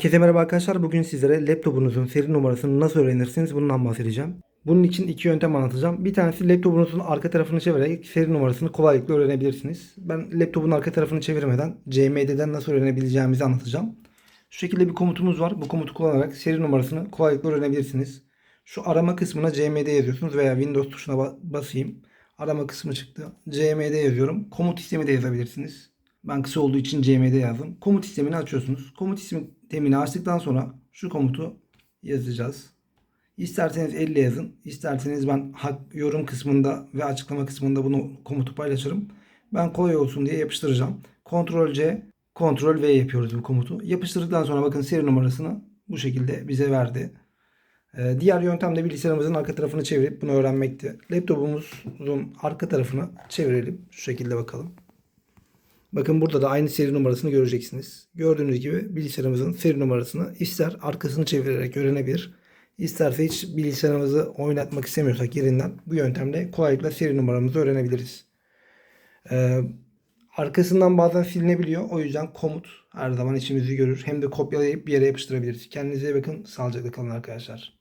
Herkese merhaba arkadaşlar. Bugün sizlere laptopunuzun seri numarasını nasıl öğrenirsiniz bundan bahsedeceğim. Bunun için iki yöntem anlatacağım. Bir tanesi laptopunuzun arka tarafını çevirerek seri numarasını kolaylıkla öğrenebilirsiniz. Ben laptopun arka tarafını çevirmeden CMD'den nasıl öğrenebileceğimizi anlatacağım. Şu şekilde bir komutumuz var. Bu komutu kullanarak seri numarasını kolaylıkla öğrenebilirsiniz. Şu arama kısmına CMD yazıyorsunuz veya Windows tuşuna ba- basayım. Arama kısmı çıktı. CMD yazıyorum. Komut sistemi de yazabilirsiniz. Ben kısa olduğu için CMD yazdım. Komut sistemini açıyorsunuz. Komut sistemini açtıktan sonra şu komutu yazacağız. İsterseniz elle yazın. İsterseniz ben yorum kısmında ve açıklama kısmında bunu komutu paylaşırım. Ben kolay olsun diye yapıştıracağım. Ctrl C, Ctrl V yapıyoruz bu komutu. Yapıştırdıktan sonra bakın seri numarasını bu şekilde bize verdi. Ee, diğer yöntem de bilgisayarımızın arka tarafını çevirip bunu öğrenmekti. Laptopumuzun arka tarafını çevirelim. Şu şekilde bakalım. Bakın burada da aynı seri numarasını göreceksiniz. Gördüğünüz gibi bilgisayarımızın seri numarasını ister arkasını çevirerek öğrenebilir. İsterse hiç bilgisayarımızı oynatmak istemiyorsak yerinden bu yöntemle kolaylıkla seri numaramızı öğrenebiliriz. Ee, arkasından bazen silinebiliyor. O yüzden komut her zaman işimizi görür. Hem de kopyalayıp bir yere yapıştırabiliriz. Kendinize bakın. Sağlıcakla kalın arkadaşlar.